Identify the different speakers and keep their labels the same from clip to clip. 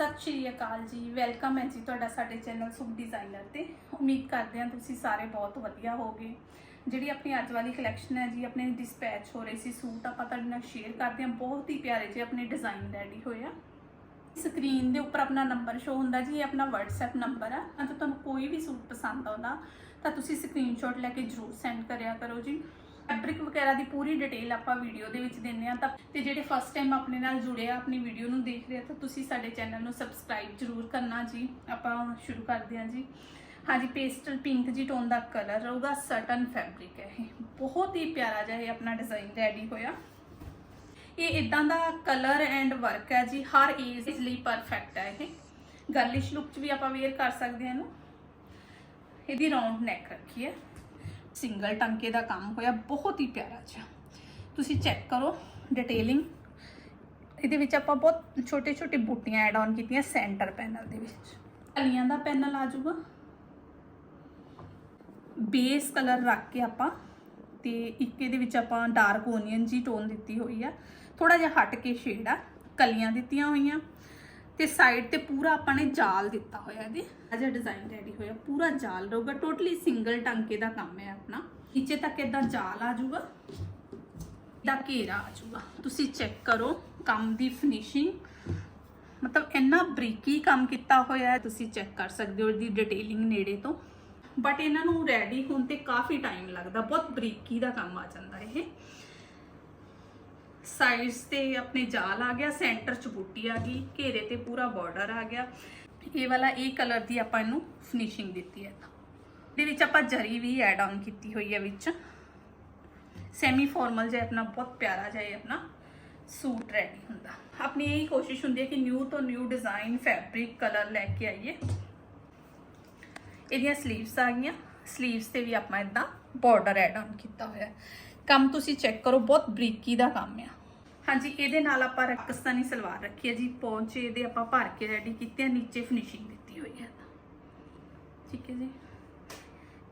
Speaker 1: ਸਤਿ ਸ਼੍ਰੀ ਅਕਾਲ ਜੀ। ਵੈਲਕਮ ਹੈ ਜੀ ਤੁਹਾਡਾ ਸਾਡੇ ਚੈਨਲ ਸੁਖ ਡਿਜ਼ਾਈਨਰ ਤੇ। ਉਮੀਦ ਕਰਦੇ ਹਾਂ ਤੁਸੀਂ ਸਾਰੇ ਬਹੁਤ ਵਧੀਆ ਹੋਗੇ ਜਿਹੜੀ ਆਪਣੀ ਅੱਜ ਵਾਲੀ ਕਲੈਕਸ਼ਨ ਹੈ ਜੀ, ਆਪਣੇ ਡਿਸਪੈਚ ਹੋ ਰਹੇ ਸੀ ਸੂਟ, ਆਪਾਂ ਤੁਹਾਡੇ ਨਾਲ ਸ਼ੇਅਰ ਕਰਦੇ ਹਾਂ। ਬਹੁਤ ਹੀ ਪਿਆਰੇ ਜਿਹੇ ਆਪਣੇ ਡਿਜ਼ਾਈਨ ਰੈਡੀ ਹੋਏ ਆ। ਸਕਰੀਨ ਦੇ ਉੱਪਰ ਆਪਣਾ ਨੰਬਰ ਸ਼ੋ ਹੁੰਦਾ ਜੀ, ਇਹ ਆਪਣਾ WhatsApp ਨੰਬਰ ਆ। ਤਾਂ ਤੁਹਾਨੂੰ ਕੋਈ ਵੀ ਸੂਟ ਪਸੰਦ ਆਉਂਦਾ, ਤਾਂ ਤੁਸੀਂ ਸਕਰੀਨਸ਼ਾਟ ਲੈ ਕੇ ਜਰੂਰ ਸੈਂਡ ਕਰਿਆ ਕਰੋ ਜੀ। ਫੈਬਰਿਕ ਵਗੈਰਾ ਦੀ ਪੂਰੀ ਡਿਟੇਲ ਆਪਾਂ ਵੀਡੀਓ ਦੇ ਵਿੱਚ ਦਿੰਨੇ ਆ ਤਾਂ ਤੇ ਜਿਹੜੇ ਫਸਟ ਟਾਈਮ ਆਪਣੇ ਨਾਲ ਜੁੜੇ ਆ, ਆਪਣੀ ਵੀਡੀਓ ਨੂੰ ਦੇਖ ਰਹੇ ਆ, ਤਾਂ ਤੁਸੀਂ ਸਾਡੇ ਚੈਨਲ ਨੂੰ ਸਬਸਕ੍ਰਾਈਬ ਜਰੂਰ ਕਰਨਾ ਜੀ। ਆਪਾਂ ਸ਼ੁਰੂ ਕਰਦੇ ਹਾਂ ਜੀ। ਹਾਂਜੀ ਪੇਸਟਲ ਪਿੰਕ ਜੀ ਟੋਨ ਦਾ ਕਲਰ ਰਹੂਗਾ ਸਟਨ ਫੈਬਰਿਕ ਹੈ ਇਹ। ਬਹੁਤ ਹੀ ਪਿਆਰਾ ਜਿਹਾ ਇਹ ਆਪਣਾ ਡਿਜ਼ਾਈਨ ਰੈਡੀ ਹੋਇਆ। ਇਹ ਇਦਾਂ ਦਾ ਕਲਰ ਐਂਡ ਵਰਕ ਹੈ ਜੀ। ਹਰ ਏਜ ਲਈ ਪਰਫੈਕਟ ਹੈ ਇਹ। ਗਰਲਿਸ਼ ਲੁੱਕ 'ਚ ਵੀ ਆਪਾਂ ਵੇਅਰ ਕਰ ਸਕਦੇ ਹਾਂ ਇਹਨੂੰ। ਇਹਦੀ ਰਾਉਂਡ ਨੈਕ ਰੱਖੀ ਹੈ। ਸਿੰਗਲ ਟੰਕੇ ਦਾ ਕੰਮ ਹੋਇਆ, ਬਹੁਤ ਹੀ ਪਿਆਰਾ ਜਿਹਾ। ਤੁਸੀਂ ਚੈੱਕ ਕਰੋ ਡਿਟੇਲਿੰਗ ਇਹਦੇ ਵਿੱਚ ਆਪਾਂ ਬਹੁਤ ਛੋਟੇ ਛੋਟੇ ਬੂਟੀਆਂ ਐਡ ਆਨ ਕੀਤੀਆਂ ਸੈਂਟਰ ਪੈਨਲ ਦੇ ਵਿੱਚ। ਕਲੀਆਂ ਦਾ ਪੈਨਲ ਆ ਜਾਊਗਾ। ਬੇਸ ਕਲਰ ਰੱਖ ਕੇ ਆਪਾਂ, ਤੇ ਇੱਕ ਇਹਦੇ ਵਿੱਚ ਆਪਾਂ ਡਾਰਕ ਓਨੀਅਨ ਜੀ ਟੋਨ ਦਿੱਤੀ ਹੋਈ ਆ। ਥੋੜਾ ਜਿਹਾ ਹਟ ਕੇ ਸ਼ੇਡ ਆ, ਕਲੀਆਂ ਦਿੱਤੀਆਂ ਹੋਈਆਂ। ਤੇ ਸਾਈਡ ਤੇ ਪੂਰਾ ਆਪਾਂ ਨੇ ਜਾਲ ਦਿੱਤਾ ਹੋਇਆ ਇਹਦੇ। ਅਜਾ ਡਿਜ਼ਾਈਨ ਰੈਡੀ ਹੋਇਆ, ਪੂਰਾ ਜਾਲ ਰਹੂਗਾ ਟੋਟਲੀ ਸਿੰਗਲ ਟਾਂਕੇ ਦਾ ਕੰਮ ਹੈ ਆਪਣਾ। ਨੀਚੇ ਤੱਕ ਇਦਾਂ ਜਾਲ ਆ ਜਾਊਗਾ ਦਾ ਘੇਰਾ ਆ ਜਾਊਗਾ। ਤੁਸੀਂ ਚੈੱਕ ਕਰੋ ਕੰਮ ਦੀ ਫਿਨਿਸ਼ਿੰਗ ਮਤਲਬ ਇੰਨਾ ਬਰੀਕੀ ਕੰਮ ਕੀਤਾ ਹੋਇਆ ਹੈ, ਤੁਸੀਂ ਚੈੱਕ ਕਰ ਸਕਦੇ ਹੋ ਇਹਦੀ ਡਿਟੇਲਿੰਗ ਨੇੜੇ ਤੋਂ। ਬਟ ਇਹਨਾਂ ਨੂੰ ਰੈਡੀ ਹੋਣ ਤੇ ਕਾਫੀ ਟਾਈਮ ਲੱਗਦਾ, ਬਹੁਤ ਬਰੀਕੀ ਦਾ ਕੰਮ ਆ ਜਾਂਦਾ ਇਹ। ਸਾਈਡਸ ਤੇ ਆਪਣੇ ਜਾਲ ਆ ਗਿਆ ਸੈਂਟਰ ਚ ਬੂਟੀ ਆ ਗਈ, ਘੇਰੇ ਤੇ ਪੂਰਾ ਬਾਰਡਰ ਆ ਗਿਆ। ਇਹ ਵਾਲਾ, ਇਹ ਕਲਰ ਦੀ ਆਪਾਂ ਇਹਨੂੰ ਫਿਨਿਸ਼ਿੰਗ ਦਿੱਤੀ ਹੈ। ਦੇ ਵਿੱਚ ਆਪਾਂ ਜਰੀ ਵੀ ਐਡ ਆਨ ਕੀਤੀ ਹੋਈ ਹੈ ਵਿੱਚ। ਸੈਮੀ ਫਾਰਮਲ ਜਿਹਾ ਆਪਣਾ, ਬਹੁਤ ਪਿਆਰਾ ਜਿਹਾ ਆਪਣਾ ਸੂਟ ਰੈਡੀ ਹੁੰਦਾ। ਆਪਣੀ ਇਹ ਕੋਸ਼ਿਸ਼ ਹੁੰਦੀ ਹੈ ਕਿ ਨਿਊ ਤੋਂ ਨਿਊ ਡਿਜ਼ਾਈਨ ਫੈਬਰਿਕ ਕਲਰ ਲੈ ਕੇ ਆਈਏ। ਇਹਦੀਆਂ ਸਲੀਵਸ ਆ ਗਈਆਂ। ਸਲੀਵਸ ਤੇ ਵੀ ਆਪਾਂ ਇਦਾਂ ਬਾਰਡਰ ਐਡ ਆਨ ਕੀਤਾ ਹੋਇਆ ਕੰਮ ਤੁਸੀਂ ਚੈੱਕ ਕਰੋ, ਬਹੁਤ ਬਰੀਕੀ ਦਾ ਕੰਮ ਆ। ਹਾਂਜੀ, ਇਹਦੇ ਨਾਲ ਆਪਾਂ ਪਾਕਿਸਤਾਨੀ ਸਲਵਾਰ ਰੱਖੀ ਹੈ ਜੀ। ਪੌਂਚੇ ਇਹਦੇ ਆਪਾਂ ਭਰ ਕੇ ਰੈਡੀ ਕੀਤੇ ਆ, ਨੀਚੇ ਫਿਨਿਸ਼ਿੰਗ ਦਿੱਤੀ ਹੋਈ ਹੈ। ਠੀਕ ਹੈ ਜੀ।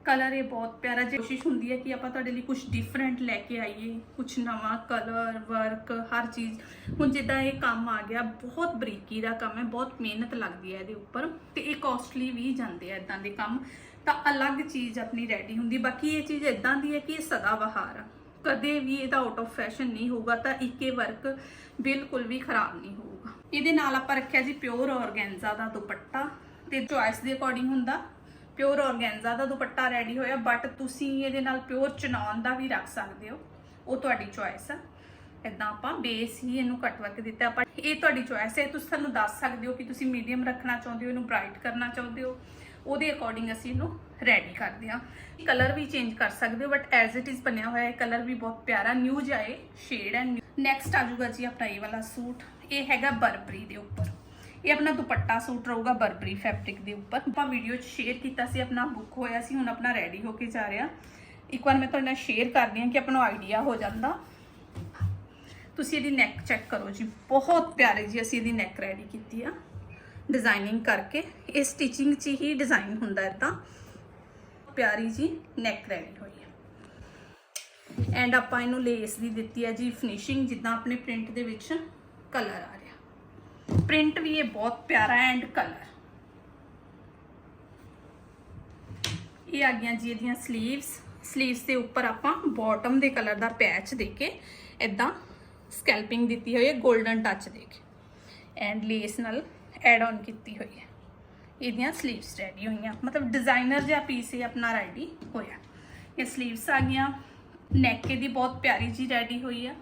Speaker 1: ਕਲਰ ਇਹ ਬਹੁਤ ਪਿਆਰਾ ਜਿਹਾ ਕੋਸ਼ਿਸ਼ ਹੁੰਦੀ ਹੈ ਕਿ ਆਪਾਂ ਤੁਹਾਡੇ ਲਈ ਕੁਝ ਡਿਫਰੈਂਟ ਲੈ ਕੇ ਆਈਏ ਕੁਝ ਨਵਾਂ ਕਲਰ ਵਰਕ ਹਰ ਚੀਜ਼। ਹੁਣ ਜਿੱਦਾਂ ਇਹ ਕੰਮ ਆ ਗਿਆ, ਬਹੁਤ ਬਰੀਕੀ ਦਾ ਕੰਮ ਹੈ, ਬਹੁਤ ਮਿਹਨਤ ਲੱਗਦੀ ਹੈ ਇਹਦੇ ਉੱਪਰ ਤੇ ਇਹ ਕਾਸਟਲੀ ਵੀ ਜਾਂਦੇ ਆ ਇਦਾਂ ਦੇ ਕੰਮ। ਤਾਂ ਅਲੱਗ ਚੀਜ਼ ਆਪਣੀ ਰੈਡੀ ਹੁੰਦੀ। ਬਾਕੀ ਇਹ ਚੀਜ਼ ਇਦਾਂ ਦੀ ਹੈ ਕਿ ਇਹ ਸਦਾ ਬਹਾਰ ਆ। ਕਦੇ ਵੀ ਇਹਦਾ ਆਊਟ ਆਫ ਫੈਸ਼ਨ ਨਹੀਂ ਹੋਊਗਾ, ਤਾਂ ਇੱਕੇ ਵਰਕ ਬਿਲਕੁਲ ਵੀ ਖਰਾਬ ਨਹੀਂ ਹੋਊਗਾ। ਇਹਦੇ ਨਾਲ ਆਪਾਂ ਰੱਖਿਆ ਜੀ ਪਿਓਰ ਔਰਗੈਂਜ਼ਾ ਦਾ ਦੁਪੱਟਾ ਤੇ ਚੁਆਇਸ ਦੇ ਅਕੋਰਡਿੰਗ ਹੁੰਦਾ। ਪਿਓਰ ਔਰਗੈਂਜ਼ਾ ਦਾ ਦੁਪੱਟਾ ਰੈਡੀ ਹੋਇਆ ਬਟ ਤੁਸੀਂ ਇਹਦੇ ਨਾਲ ਪਿਓਰ ਚਨੌਨ ਦਾ ਵੀ ਰੱਖ ਸਕਦੇ ਹੋ। ਉਹ ਤੁਹਾਡੀ ਚੁਆਇਸ ਆ। ਇਦਾਂ ਆਪਾਂ ਬੇਸ ਹੀ ਇਹਨੂੰ ਕੱਟ ਵਰਕ ਦਿੱਤਾ। ਆਪਾਂ ਇਹ ਤੁਹਾਡੀ ਚੋਇਸ ਹੈ। ਤੁਸੀਂ ਸਾਨੂੰ ਦੱਸ ਸਕਦੇ ਹੋ ਕਿ ਤੁਸੀਂ ਮੀਡੀਅਮ ਰੱਖਣਾ ਚਾਹੁੰਦੇ ਹੋ, ਇਹਨੂੰ ਬ੍ਰਾਈਟ ਕਰਨਾ ਚਾਹੁੰਦੇ ਹੋ। ਉਹਦੇ ਅਕੋਰਡਿੰਗ ਅਸੀਂ ਇਹਨੂੰ ਰੈਡੀ ਕਰਦੇ ਹਾਂ। ਕਲਰ ਵੀ ਚੇਂਜ ਕਰ ਸਕਦੇ ਹੋ ਬਟ ਐਜ਼ ਇਟ ਇਜ਼ ਬਣਿਆ ਹੋਇਆ ਹੈ ਕਲਰ ਵੀ ਬਹੁਤ ਪਿਆਰਾ ਨਿਊ ਜਾਏ ਸ਼ੇਡ ਹੈ ਨੈਕਸਟ ਆ ਜਾਊਗਾ ਜੀ ਆਪਣਾ ਇਹ ਵਾਲਾ ਸੂਟ। ਇਹ ਹੈਗਾ ਬਰਬਰੀ ਦੇ ਉੱਪਰ। ਇਹ ਆਪਣਾ ਦੁਪੱਟਾ ਸੂਟ ਰਹੂਗਾ ਬਰਬਰੀ ਫੈਬਰਿਕ ਦੇ ਉੱਪਰ। ਆਪਾਂ ਵੀਡੀਓ 'ਚ ਸ਼ੇਅਰ ਕੀਤਾ ਸੀ, ਆਪਣਾ ਬੁੱਕ ਹੋਇਆ ਸੀ, ਹੁਣ ਆਪਣਾ ਰੈਡੀ ਹੋ ਕੇ ਜਾ ਰਿਹਾ। ਇੱਕ ਵਾਰ ਮੈਂ ਤੁਹਾਡੇ ਨਾਲ ਸ਼ੇਅਰ ਕਰਦੀ ਹਾਂ ਕਿ ਆਪਣਾ ਆਈਡੀਆ ਹੋ ਜਾਂਦਾ। ਤੁਸੀਂ ਇਹਦੀ ਨੈਕ ਚੈੱਕ ਕਰੋ ਜੀ। ਬਹੁਤ ਪਿਆਰੀ ਜੀ ਅਸੀਂ ਇਹਦੀ ਨੈਕ ਰੈਡੀ ਕੀਤੀ ਆ। ਡਿਜ਼ਾਈਨਿੰਗ ਕਰਕੇ। ਇਹ ਸਟਿਚਿੰਗ 'ਚ ਹੀ ਡਿਜ਼ਾਈਨ ਹੁੰਦਾ ਹੈ ਤਾਂ। ਪਿਆਰੀ ਜੀ ਨੈਕ ਰੈਡੀ ਹੋਈ ਹੈ ਐਂਡ ਆਪਾਂ ਇਹਨੂੰ ਲੇਸ ਦੀ ਦਿੱਤੀ ਹੈ ਜੀ ਫਿਨਿਸ਼ਿੰਗ ਜਿੱਦਾਂ ਆਪਣੇ ਪ੍ਰਿੰਟ ਦੇ ਵਿੱਚ ਕਲਰ ਆ ਰਿਹਾ। ਪ੍ਰਿੰਟ ਵੀ ਇਹ ਬਹੁਤ ਪਿਆਰਾ ਐਂਡ ਕਲਰ ਇਹ ਆ ਗਈਆਂ ਜੀ ਇਹਦੀਆਂ ਸਲੀਵਸ ਸਲੀਵਸ ਦੇ ਉੱਪਰ ਆਪਾਂ ਬਾਟਮ ਦੇ ਕਲਰ ਦਾ ਪੈਚ ਦੇ ਕੇ ਇਦਾਂ ਸਕੈਲਪਿੰਗ ਦਿੱਤੀ ਹੋਈ ਹੈ 골ਡਨ ਟੱਚ ਦੇ ਕੇ ਐਂਡ ਲੇਸ ਨਾਲ ਐਡ ਔਨ ਕੀਤੀ ਹੋਈ ਹੈ। ਇਹਦੀਆਂ ਸਲੀਵਸ ਰੈਡੀ ਹੋਈਆਂ। ਮਤਲਬ ਡਿਜ਼ਾਈਨਰ ਜਿਹਾ ਪੀਸ ਇਹ ਆਪਣਾ ਰੈਡੀ ਹੋਇਆ। ਇਹ ਸਲੀਵਸ ਆ ਗਈਆਂ। ਨੈਕ ਇਹਦੀ ਬਹੁਤ ਪਿਆਰੀ ਜੀ ਰੈਡੀ ਹੋਈ ਆ।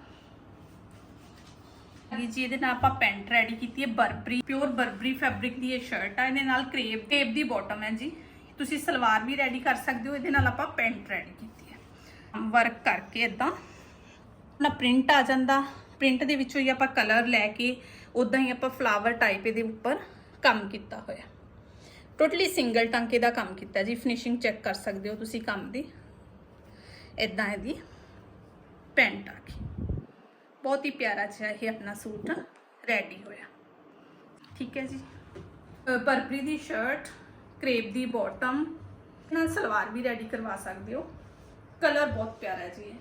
Speaker 1: ਇਹ ਜੀ ਇਹਦੇ ਨਾਲ ਆਪਾਂ ਪੈਂਟ ਰੈਡੀ ਕੀਤੀ ਹੈ। ਬਰਬਰੀ ਪਿਓਰ ਬਰਬਰੀ ਫੈਬਰਿਕ ਦੀ ਇਹ ਸ਼ਰਟ ਆ। ਇਹਦੇ ਨਾਲ ਕ੍ਰੇਪ ਟੇਪ ਦੀ ਬਾਟਮ ਹੈ ਜੀ। ਤੁਸੀਂ ਸਲਵਾਰ ਵੀ ਰੈਡੀ ਕਰ ਸਕਦੇ ਹੋ। ਇਹਦੇ ਨਾਲ ਆਪਾਂ ਪੈਂਟ ਰੈਡੀ ਕੀਤੀ ਹੈ। ਵਰਕ ਕਰਕੇ ਇਦਾਂ ਨਾ ਪ੍ਰਿੰਟ ਆ ਜਾਂਦਾ। ਪ੍ਰਿੰਟ ਦੇ ਵਿੱਚੋਂ ਹੀ ਆਪਾਂ ਕਲਰ ਲੈ ਕੇ ਉਦਾਂ ਹੀ ਆਪਾਂ ਫਲਾਵਰ ਟਾਈਪ ਇਹਦੇ ਉੱਪਰ ਕੰਮ ਕੀਤਾ ਹੋਇਆ। ਟੋਟਲੀ ਸਿੰਗਲ ਟਾਂਕੇ ਦਾ ਕੰਮ ਕੀਤਾ ਜੀ। ਫਿਨਿਸ਼ਿੰਗ ਚੈੱਕ ਕਰ ਸਕਦੇ ਹੋ ਤੁਸੀਂ ਕੰਮ ਦੀ। ਇਦਾਂ ਇਹਦੀ ਪੈਂਟ ਆ ਗਈ ਬਹੁਤ ਹੀ ਪਿਆਰਾ ਜਿਹਾ ਇਹ ਆਪਣਾ ਸੂਟ ਰੈਡੀ ਹੋਇਆ। ਠੀਕ ਹੈ ਜੀ। ਬਰਬਰੀ ਦੀ ਸ਼ਰਟ ਕ੍ਰੇਪ ਦੀ ਬਾਟਮ ਨਾਲ ਸਲਵਾਰ ਵੀ ਰੈਡੀ ਕਰਵਾ ਸਕਦੇ ਹੋ। ਕਲਰ ਬਹੁਤ ਪਿਆਰਾ ਜੀ ਹੈ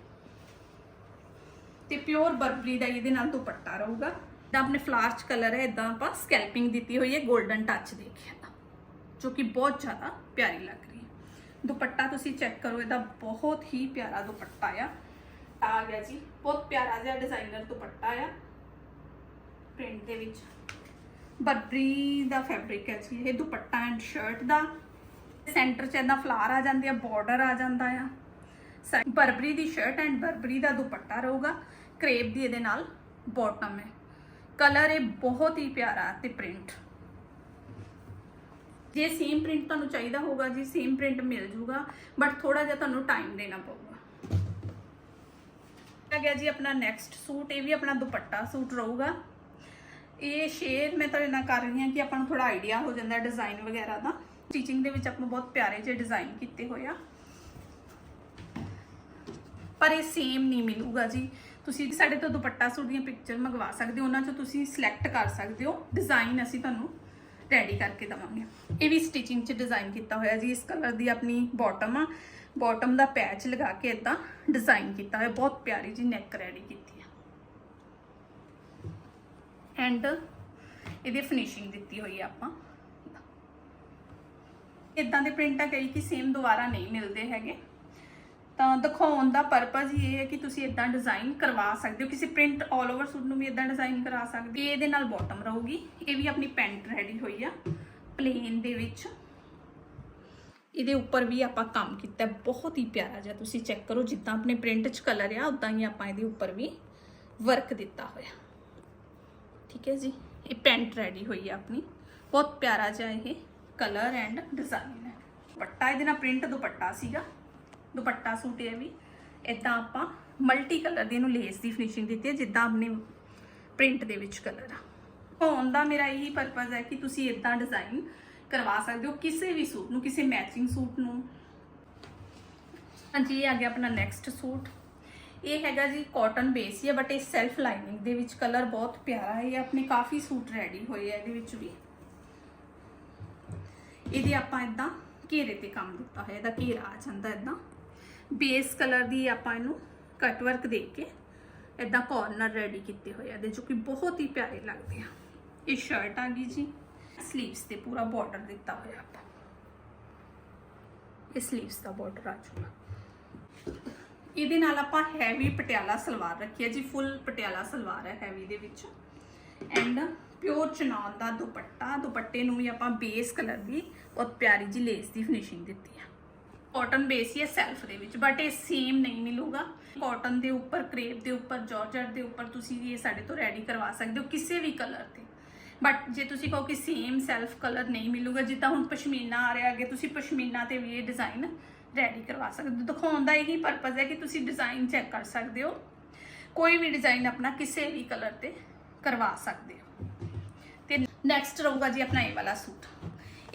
Speaker 1: ਤੇ ਪਿਓਰ ਬਰਬਰੀ ਦਾ ਇਹਦੇ ਨਾਲ ਦੁਪੱਟਾ ਰਹੂਗਾ। ਤਾਂ ਆਪਣੇ ਫਲਾਰ ਚ ਕਲਰ ਹੈ ਇਦਾਂ ਆਪਾਂ ਸਕੈਲਪਿੰਗ ਦਿੱਤੀ ਹੋਈ ਹੈ 골ਡਨ ਟੱਚ ਦੇਖਿਆ ਜੋ ਕਿ ਬਹੁਤ ਜ਼ਿਆਦਾ ਪਿਆਰੀ ਲੱਗ ਰਹੀ ਹੈ। ਦੁਪੱਟਾ ਤੁਸੀਂ ਚੈੱਕ ਕਰੋ, ਇਹਦਾ ਬਹੁਤ ਹੀ ਪਿਆਰਾ ਦੁਪੱਟਾ ਆ। ਆ ਗਿਆ ਜੀ, ਬਹੁਤ ਪਿਆਰਾ ਜਿਹਾ ਡਿਜ਼ਾਈਨਰ ਦੁਪੱਟਾ ਆ। ਪ੍ਰਿੰਟ ਦੇ ਵਿੱਚ। ਬਰਬਰੀ ਦਾ ਫੈਬਰਿਕ ਹੈ ਜੀ, ਇਹ ਦੁਪੱਟਾ ਐਂਡ ਸ਼ਰਟ ਦਾ। ਸੈਂਟਰ 'ਚ ਇਹਦਾ ਫਲਾਰ ਆ ਜਾਂਦੀ ਆ ਬਾਰਡਰ ਆ ਜਾਂਦਾ ਆ। ਬਰਬਰੀ ਦੀ ਸ਼ਰਟ ਐਂਡ ਬਰਬਰੀ ਦਾ ਦੁਪੱਟਾ ਰਹੂਗਾ। ਕਰੇਪ ਦੀ ਇਹਦੇ ਨਾਲ ਬਾਟਮ ਹੈ। ਕਲਰ ਇਹ ਬਹੁਤ ਹੀ ਪਿਆਰਾ ਤੇ ਪ੍ਰਿੰਟ ਜੇ ਸੇਮ ਪ੍ਰਿੰਟ ਤੁਹਾਨੂੰ ਚਾਹੀਦਾ ਹੋਗਾ ਜੀ ਸੇਮ ਪ੍ਰਿੰਟ ਮਿਲ ਜੂਗਾ ਬਟ ਥੋੜਾ ਜਿਹਾ ਤੁਹਾਨੂੰ ਟਾਈਮ ਦੇਣਾ ਪਊਗਾ। ਆ ਗਿਆ ਜੀ ਆਪਣਾ ਨੈਕਸਟ ਸੂਟ ਇਹ ਵੀ ਆਪਣਾ ਦੁਪੱਟਾ ਸੂਟ ਰਹੂਗਾ। ਇਹ ਸ਼ੇਅਰ ਮੈਂ ਤੁਹਾਡੇ ਨਾਲ ਕਰ ਰਹੀ ਹਾਂ ਕਿ ਆਪਾਂ ਨੂੰ ਥੋੜਾ ਆਈਡੀਆ ਹੋ ਜਾਂਦਾ ਡਿਜ਼ਾਈਨ ਵਗੈਰਾ ਦਾ। ਸਟਿਚਿੰਗ ਦੇ ਵਿੱਚ ਆਪਾਂ ਬਹੁਤ ਪਿਆਰੇ ਜਿਹੇ ਡਿਜ਼ਾਈਨ ਕੀਤੇ ਹੋਏ ਆ। ਪਰ ਇਹ ਸੇਮ ਨਹੀਂ ਮਿਲੂਗਾ ਜੀ। ਤੁਸੀਂ ਸਾਡੇ ਤੋਂ ਦੁਪੱਟਾ ਸੂਟ ਦੀਆਂ ਪਿਕਚਰ ਮੰਗਵਾ ਸਕਦੇ ਹੋ, ਉਹਨਾਂ ਚੋਂ ਤੁਸੀਂ ਸਿਲੈਕਟ ਕਰ ਸਕਦੇ ਹੋ। ਡਿਜ਼ਾਈਨ ਅਸੀਂ ਤੁਹਾਨੂੰ ਰੈਡੀ ਕਰਕੇ ਦਵਾਂਗੇ। ਇਹ ਵੀ ਸਟਿਚਿੰਗ 'ਚ ਡਿਜ਼ਾਈਨ ਕੀਤਾ ਹੋਇਆ ਜੀ। ਇਸ ਕਲਰ ਦੀ ਆਪਣੀ ਬਾਟਮ ਆ। ਬਾਟਮ ਦਾ ਪੈਚ ਲਗਾ ਕੇ ਇਦਾਂ ਡਿਜ਼ਾਈਨ ਕੀਤਾ ਹੋਇਆ। ਬਹੁਤ ਪਿਆਰੀ ਜੀ ਨੈਕ ਰੈਡੀ ਕੀਤੀ ਆ। ਐਂਡ ਇਹਦੀ ਫਿਨਿਸ਼ਿੰਗ ਦਿੱਤੀ ਹੋਈ ਆ ਆਪਾਂ। ਇਦਾਂ ਦੇ ਪ੍ਰਿੰਟਾਂ ਕਈ ਕਿ ਸੇਮ ਦੁਬਾਰਾ ਨਹੀਂ ਮਿਲਦੇ ਹੈਗੇ। ਤਾਂ ਦਿਖਾਉਣ ਦਾ ਪਰਪਸ ਹੀ ਇਹ ਹੈ ਕਿ ਤੁਸੀਂ ਇਦਾਂ ਡਿਜ਼ਾਈਨ ਕਰਵਾ ਸਕਦੇ ਹੋ। ਕਿਸੇ ਪ੍ਰਿੰਟ ਆਲ ਓਵਰ ਸੂਟ ਨੂੰ ਵੀ ਇਦਾਂ ਡਿਜ਼ਾਈਨ ਕਰਾ ਸਕਦੇ ਹੋ। ਇਹਦੇ ਨਾਲ ਬਾਟਮ ਰਹੂਗੀ। ਇਹ ਵੀ ਆਪਣੀ ਪੈਂਟ ਰੈਡੀ ਹੋਈ ਆ ਪਲੇਨ ਦੇ ਵਿੱਚ। ਇਹਦੇ ਉੱਪਰ ਵੀ ਆਪਾਂ ਕੰਮ ਕੀਤਾ ਬਹੁਤ ਹੀ ਪਿਆਰਾ ਜਿਹਾ ਤੁਸੀਂ ਚੈੱਕ ਕਰੋ। ਜਿੱਦਾਂ ਆਪਣੇ ਪ੍ਰਿੰਟ 'ਚ ਕਲਰ ਆ ਉਦਾਂ ਹੀ ਆਪਾਂ ਇਹਦੇ ਉੱਪਰ ਵੀ ਵਰਕ ਦਿੱਤਾ ਹੋਇਆ। ਠੀਕ ਹੈ ਜੀ? ਇਹ ਪੈਂਟ ਰੈਡੀ ਹੋਈ ਆ ਆਪਣੀ। ਬਹੁਤ ਪਿਆਰਾ ਜਿਹਾ ਇਹ ਕਲਰ ਐਂਡ ਡਿਜ਼ਾਈਨ ਹੈ। ਦੁਪੱਟਾ, ਇਹਦੇ ਨਾਲ ਪ੍ਰਿੰਟ ਦੁਪੱਟਾ ਸੀਗਾ। ਦੁਪੱਟਾ ਸੂਟ ਇਹ ਵੀ। ਇਦਾਂ ਆਪਾਂ ਮਲਟੀ ਕਲਰ ਦੀ ਇਹਨੂੰ ਲੇਸ ਦੀ ਫਿਨਿਸ਼ਿੰਗ ਦਿੱਤੀ ਹੈ, ਜਿੱਦਾਂ ਆਪਣੇ ਪ੍ਰਿੰਟ ਦੇ ਵਿੱਚ ਕਲਰ ਆ। ਹੋਣ ਦਾ ਮੇਰਾ ਇਹੀ ਪਰਪਸ ਹੈ ਕਿ ਤੁਸੀਂ ਇਦਾਂ ਡਿਜ਼ਾਈਨ ਕਰਵਾ ਸਕਦੇ ਹੋ ਕਿਸੇ ਵੀ ਸੂਟ ਨੂੰ, ਕਿਸੇ ਮੈਚਿੰਗ ਸੂਟ ਨੂੰ। ਹਾਂਜੀ, ਇਹ ਆ ਗਿਆ ਆਪਣਾ ਨੈਕਸਟ ਸੂਟ। ਇਹ ਹੈਗਾ ਜੀ ਕਾਟਨ ਬੇਸ ਹੀ ਹੈ ਬਟ ਇਹ ਸੈਲਫ ਲਾਈਨਿੰਗ ਦੇ ਵਿੱਚ ਕਲਰ ਬਹੁਤ ਪਿਆਰਾ ਹੈ। ਇਹ ਆਪਣੇ ਕਾਫੀ ਸੂਟ ਰੈਡੀ ਹੋਏ ਆ ਇਹਦੇ ਵਿੱਚ ਵੀ। ਇਹਦੇ ਆਪਾਂ ਇਦਾਂ ਘੇਰੇ ਤੇ ਕੰਮ ਦਿੱਤਾ ਹੋਇਆ, ਇਹਦਾ ਘੇਰਾ ਆ ਜਾਂਦਾ ਇਦਾਂ ਬੇਸ ਕਲਰ ਦੀ ਆਪਾਂ ਇਹਨੂੰ ਕਟ ਵਰਕ ਦੇ ਕੇ ਇਦਾਂ ਕਾਰਨਰ ਰੈਡੀ ਕੀਤੇ ਹੋਏ ਆ ਦੇ ਜੋ ਕਿ ਬਹੁਤ ਹੀ ਪਿਆਰੇ ਲੱਗਦੇ ਆ। ਇਹ ਸ਼ਰਟ ਆ ਗਈ ਜੀ। ਸਲੀਵਸ ਤੇ ਪੂਰਾ ਬਾਰਡਰ ਦਿੱਤਾ ਹੋਇਆ ਆਪਾਂ। ਇਹ ਸਲੀਵਸ ਦਾ ਬਾਰਡਰ ਆ ਜਾਊਗਾ ਇਹਦੇ ਨਾਲ ਆਪਾਂ ਹੈਵੀ ਪਟਿਆਲਾ ਸਲਵਾਰ ਰੱਖੀ ਹੈ ਜੀ ਫੁੱਲ ਪਟਿਆਲਾ ਸਲਵਾਰ ਹੈ ਹੈਵੀ ਦੇ ਵਿੱਚ। ਐਂਡ ਪਿਓਰ ਚਨੌਨ ਦਾ ਦੁਪੱਟਾ, ਦੁਪੱਟੇ ਨੂੰ ਵੀ ਆਪਾਂ ਬੇਸ ਕਲਰ ਦੀ ਬਹੁਤ ਪਿਆਰੀ ਜੀ ਲੇਸ ਦੀ ਫਿਨਿਸ਼ਿੰਗ ਦਿੱਤੀ ਹੈ ਕਾਟਨ ਬੇਸ ਹੀ ਹੈ ਸੈਲਫ ਦੇ ਵਿੱਚ ਬਟ ਇਹ ਸੇਮ ਨਹੀਂ ਮਿਲੂਗਾ। ਕਾਟਨ ਦੇ ਉੱਪਰ ਕ੍ਰੇਪ ਦੇ ਉੱਪਰ ਜਾਰਜਟ ਦੇ ਉੱਪਰ ਤੁਸੀਂ ਇਹ ਸਾਡੇ ਤੋਂ ਰੈਡੀ ਕਰਵਾ ਸਕਦੇ ਹੋ ਕਿਸੇ ਵੀ ਕਲਰ ਤੇ। ਬਟ ਜੇ ਤੁਸੀਂ ਕਹੋ ਕਿ ਸੇਮ ਸੈਲਫ ਕਲਰ ਨਹੀਂ ਮਿਲੂਗਾ, ਜਿੱਦਾਂ ਹੁਣ ਪਸ਼ਮੀਨਾ ਆ ਰਿਹਾ, ਅੱਗੇ ਤੁਸੀਂ ਪਸ਼ਮੀਨਾ ਤੇ ਵੀ ਇਹ ਡਿਜ਼ਾਈਨ ਰੈਡੀ ਕਰਵਾ ਸਕਦੇ ਹੋ। ਦਿਖਾਉਣ ਦਾ ਇਹੀ ਪਰਪਸ ਹੈ ਕਿ ਤੁਸੀਂ ਡਿਜ਼ਾਈਨ ਚੈੱਕ ਕਰ ਸਕਦੇ ਹੋ। ਕੋਈ ਵੀ ਡਿਜ਼ਾਈਨ ਆਪਣਾ ਕਿਸੇ ਵੀ ਕਲਰ ਤੇ ਕਰਵਾ ਸਕਦੇ ਹੋ। ਤੇ ਨੈਕਸਟ ਰਹੂਗਾ ਜੀ ਆਪਣਾ ਇਹ ਵਾਲਾ ਸੂਟ।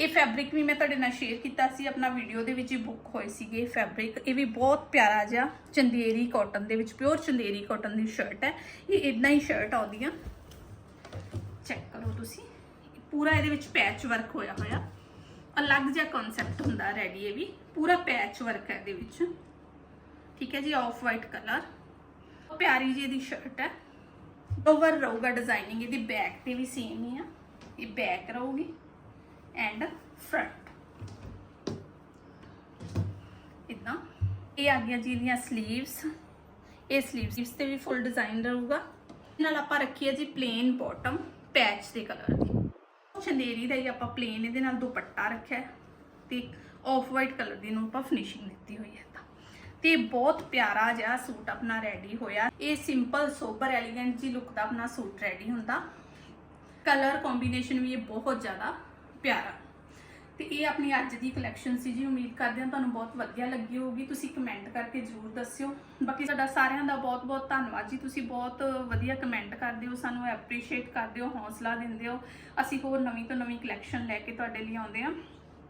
Speaker 1: ਇਹ ਫੈਬਰਿਕ ਵੀ ਮੈਂ ਤੁਹਾਡੇ ਨਾਲ ਸ਼ੇਅਰ ਕੀਤਾ ਸੀ, ਆਪਣਾ ਵੀਡੀਓ ਦੇ ਵਿੱਚ ਹੀ ਬੁੱਕ ਹੋਏ ਸੀਗੇ ਫੈਬਰਿਕ ਇਹ ਵੀ ਬਹੁਤ ਪਿਆਰਾ ਜਿਹਾ ਚੰਦੇਰੀ ਕਾਟਨ ਦੇ ਵਿੱਚ ਪਿਓਰ ਚੰਦੇਰੀ ਕਾਟਨ ਦੀ ਸ਼ਰਟ ਹੈ। ਇਹ ਇਦਾਂ ਹੀ ਸ਼ਰਟ ਆਉਂਦੀ ਆ ਚੈੱਕ ਕਰੋ ਤੁਸੀਂ। ਪੂਰਾ ਇਹਦੇ ਵਿੱਚ ਪੈਚ ਵਰਕ ਹੋਇਆ ਹੋਇਆ। ਅਲੱਗ ਜਿਹਾ ਕਨਸੈਪਟ ਹੁੰਦਾ ਰੈਡੀ ਇਹ ਵੀ। ਪੂਰਾ ਪੈਚ ਵਰਕ ਹੈ ਇਹਦੇ ਵਿੱਚ। ਠੀਕ ਹੈ ਜੀ ਆਫ ਵਾਈਟ ਕਲਰ ਪਿਆਰੀ ਜੀ ਇਹਦੀ ਸ਼ਰਟ ਹੈ। ਓਵਰ ਰਹੂਗਾ ਡਿਜ਼ਾਈਨਿੰਗ ਇਹਦੀ ਬੈਕ ਤੇ ਵੀ ਸੇਮ ਹੀ ਆ। ਇਹ ਬੈਕ ਰਹੂਗੀ। ਐਂਡ ਫਰੰਟ ਇਦਾਂ। ਇਹ ਆ ਗਿਆ ਜੀ ਇਹਦੀਆਂ ਸਲੀਵਸ ਇਹ ਸਲੀਵਸ ਤੇ ਵੀ ਫੁੱਲ ਡਿਜ਼ਾਈਨ ਰਹੂਗਾ। ਨਾਲ ਆਪਾਂ ਰੱਖੀ ਹੈ ਜੀ ਪਲੇਨ ਬਾਟਮ ਪੈਚ ਦੇ ਕਲਰ ਦੀ। ਚੰਦੇਰੀ ਦਾ ਹੀ ਆਪਾਂ ਪਲੇਨ ਇਹਦੇ ਨਾਲ ਦੁਪੱਟਾ ਰੱਖਿਆ ਹੈ ਤੇ ਆਫ ਵਾਈਟ ਕਲਰ ਦੀ ਨੂੰ ਆਪਾਂ ਫਿਨਿਸ਼ਿੰਗ ਦਿੱਤੀ ਹੋਈ ਹੈ ਤਾਂ ਤੇ ਬਹੁਤ ਪਿਆਰਾ ਜਿਹਾ ਸੂਟ ਆਪਣਾ ਰੈਡੀ ਹੋਇਆ। ਇਹ ਸਿੰਪਲ ਸੋਬਰ ਐਲੀਗੈਂਟ ਜੀ ਲੁੱਕ ਦਾ ਆਪਣਾ ਸੂਟ ਰੈਡੀ ਹੁੰਦਾ। ਕਲਰ ਕੰਬੀਨੇਸ਼ਨ ਵੀ ਇਹ ਬਹੁਤ ਜ਼ਿਆਦਾ ਪਿਆਰਾ। ਤੇ ਇਹ ਆਪਣੀ ਅੱਜ ਦੀ ਕਲੈਕਸ਼ਨ ਸੀ ਜੀ, ਉਮੀਦ ਕਰਦੇ ਹਾਂ ਤੁਹਾਨੂੰ ਬਹੁਤ ਵਧੀਆ ਲੱਗੀ ਹੋਊਗੀ। ਤੁਸੀਂ ਕਮੈਂਟ ਕਰਕੇ ਜਰੂਰ ਦੱਸਿਓ। ਬਾਕੀ ਤੁਹਾਡਾ ਸਾਰਿਆਂ ਦਾ ਬਹੁਤ ਬਹੁਤ ਧੰਨਵਾਦ ਜੀ। ਤੁਸੀਂ ਬਹੁਤ ਵਧੀਆ ਕਮੈਂਟ ਕਰਦੇ ਹੋ, ਸਾਨੂੰ ਐਪਰੀਸ਼ੀਏਟ ਕਰਦੇ ਹੋ, ਹੌਸਲਾ ਦਿੰਦੇ ਹੋ। ਅਸੀਂ ਹੋਰ ਨਵੀਂ ਤੋਂ ਨਵੀਂ ਕਲੈਕਸ਼ਨ ਲੈ ਕੇ ਤੁਹਾਡੇ ਲਈ ਆਉਂਦੇ ਹਾਂ।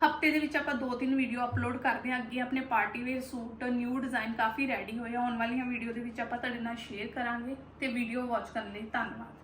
Speaker 1: ਹਫ਼ਤੇ ਦੇ ਵਿੱਚ ਆਪਾਂ ਦੋ ਤਿੰਨ ਵੀਡੀਓ ਅਪਲੋਡ ਕਰਦੇ ਹਾਂ। ਅੱਗੇ ਆਪਣੇ party wear suit new design ਕਾਫੀ ਰੈਡੀ ਹੋਏ ਆਉਣ ਵਾਲੀਆਂ ਵੀਡੀਓ ਦੇ ਵਿੱਚ ਆਪਾਂ ਤੁਹਾਡੇ ਨਾਲ ਸ਼ੇਅਰ ਕਰਾਂਗੇ। ਤੇ ਵੀਡੀਓ ਵਾਚ ਕਰਨ ਲਈ ਧੰਨਵਾਦ।